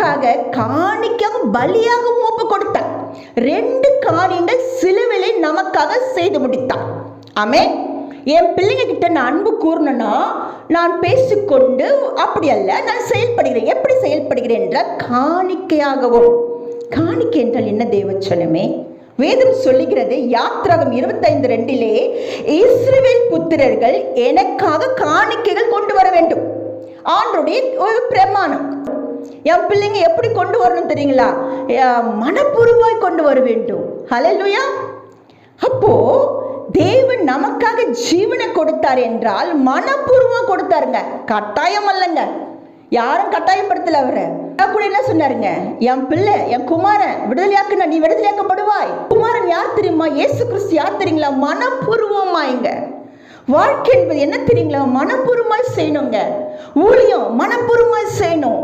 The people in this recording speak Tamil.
நமக்காக காணிக்காக பலியாகவும் ஒப்பு கொடுத்தார் ரெண்டு காரியங்கள் சிலுவிலை நமக்காக செய்து முடித்தார். ஆமே என் பிள்ளைங்க கிட்ட நான் அன்பு கூறணும்னா நான் பேசிக்கொண்டு அப்படி அல்ல நான் செயல்படுகிறேன். எப்படி செயல்படுகிறேன்? என்றால் காணிக்கையாகவும். காணிக்கை என்றால் என்ன தேவச்சனமே? வேதம் சொல்லுகிறது யாத்ராகம் இருபத்தைந்து ரெண்டிலே இஸ்ரேல் புத்திரர்கள் எனக்காக காணிக்கைகள் கொண்டு வர வேண்டும். ஆண்டுடைய ஒரு பிரமாணம். என் பிள்ளைங்க எப்படி கொண்டு வரணும் தெரியுங்களா? மனப்பூர்வாய் கொண்டு வர வேண்டும். ஹalleluya அப்போ தேவன் நமக்காக ஜீவனை கொடுத்தார் என்றால் மனப்பூர்வம் கொடுத்தாருங்க. கட்டாயம் அல்லங்க. யாரும் கட்டாயப்படுத்தல அவரை. கூட என்ன சொன்னாருங்க? என் பிள்ளை என் குமாரன் விடுதலையாக்குன நீ விடுதலையாக்கப்படுவாய். குமாரன் யார் தெரியுமா? இயேசு கிறிஸ்து யார் தெரியுங்களா? மனப்பூர்வமாய்ங்க. வாழ்க்கை என்பது என்ன தெரியுங்களா? மனப்பூர்வமாய் செய்யணுங்க. ஊழியம் மனப்பூர்வமாய் செய்யணும்.